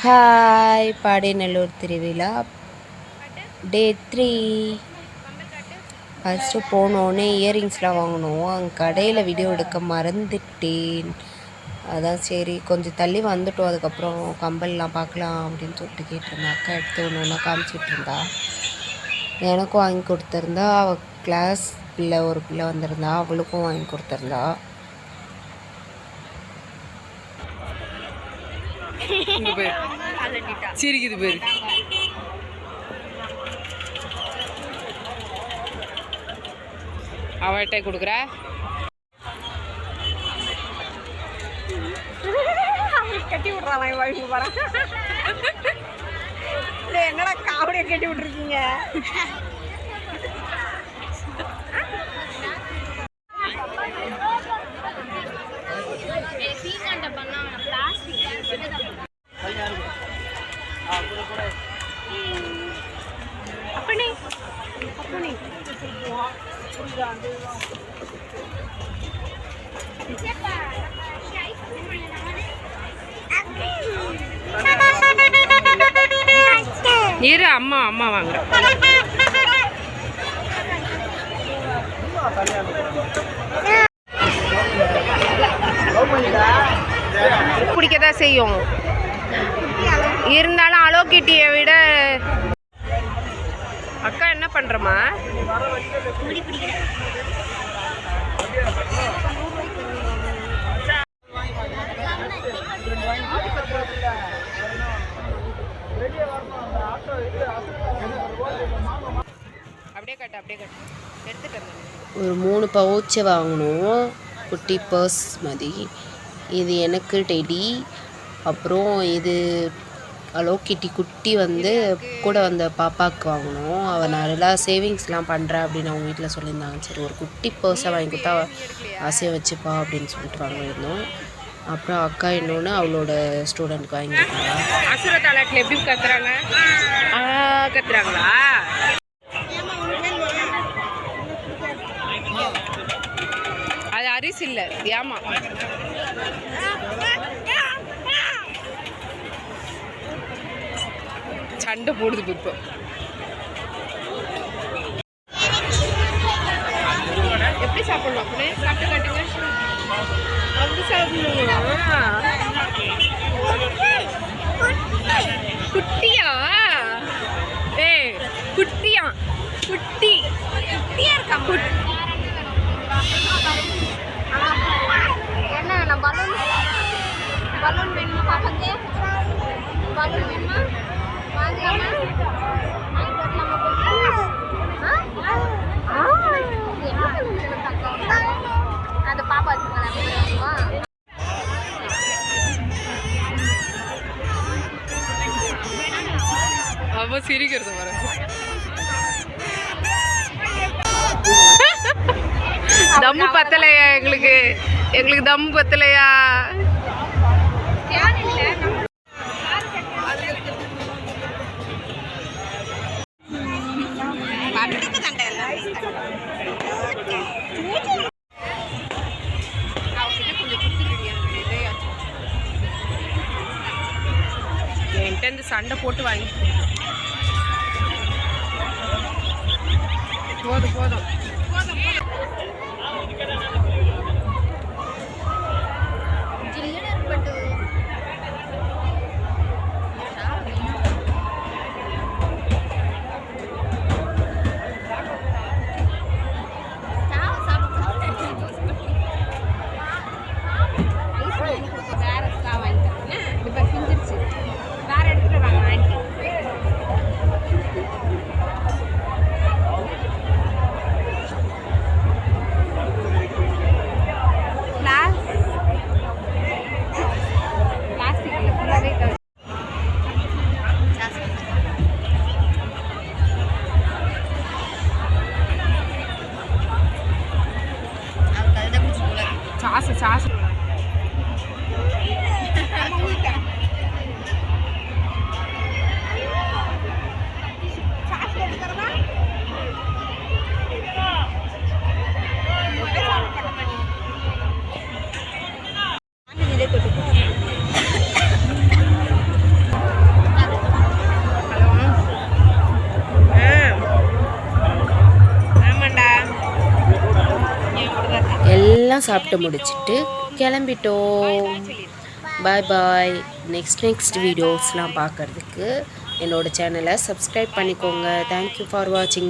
Hi பாடைநல்லூர் திருவிழா. Day three first போனோடனே இயரிங்ஸ்லாம் வாங்கினோம். அங்கே கடையில் வீடியோ எடுக்க மறந்துட்டேன். அதான் சரி கொஞ்சம் தள்ளி வந்துட்டோம். அதுக்கப்புறம் கம்பல்லாம் பார்க்கலாம் அப்படின்னு சொல்லிட்டு கேட்டிருந்தேன் அக்கா எடுத்து ஒன்று ஒன்றா காமிச்சிட்டு இருந்தா. எனக்கும் வாங்கி கொடுத்துருந்தா. அவள் கிளாஸ் பிள்ளை ஒரு பிள்ளை வந்திருந்தா. அவளுக்கும் வாங்கி கொடுத்துருந்தா. இங்க பேர். சிரிக்குது பேர். அவர்கிட்ட கொடுக்குற? கட்டி விட்றான் வாழ்க்கை போகிறான் என்னடா காவடியை கட்டி விட்டுருக்கீங்க? அப்பனே அப்பனே இரு அம்மா அம்மா வாங்க. பிடிக்கதான் செய்யும். இருந்தாலும் அலோகிட்டியை விட என்ன பண்றமா அப்படியே அப்படியே ஒரு மூணு பவுச்சு வாங்கினோம் குட்டி பர்ஸ் மாதிரி இது எனக்கு டெடி அப்புறம் இது ஹலோ கிட்டி குட்டி வந்து கூட வந்த பாப்பாவுக்கு வாங்கினோம் அவள் நல்லா சேவிங்ஸ்லாம் பண்ணுறா அப்படின்னு அவங்க வீட்டில் சொல்லியிருந்தாங்க. சரி ஒரு குட்டி பர்ஸை வாங்கி கொடுத்தா ஆசையை வச்சுப்பா அப்படின்னு சொல்லிட்டு வாங்கியிருந்தோம். அப்புறம் அக்கா இன்னொன்று அவளோட ஸ்டூடெண்ட்க்கு வாங்கி கொடுத்தாங்க அசுர தாலாட்டில் எப்படி கத்துறாங்க? கத்துறாங்களா? அது அரிசி இல்லை ஏமா? சண்டை போடுது இப்போ. எப்படி சாப்பிடணும் அப்படியே சாப்பிட்டு காட்டுங்க. அப்படி சாப்பிடணுமா. குட்டியா? ஏ குட்டியா? குட்டி. குட்டியா இருக்கா குட்டி அவ சிரிக்கிறது வர தம்மு பத்தலையா எங்களுக்கு? எங்களுக்கு தம்மு பத்தலையா? என்கிட்ட சண்டை போட்டு வாங்கி. போதும் போதும். 是啥？எல்லாம் சாப்பிட்டு முடிச்சிட்டு கிளம்பிட்டோம். பாய் பாய் நெக்ஸ்ட் நெக்ஸ்ட் வீடியோஸ்லாம் பார்க்குறதுக்கு என்னோடய சேனலை சப்ஸ்கிரைப் பண்ணிக்கோங்க. தேங்க்யூ ஃபார் வாட்சிங்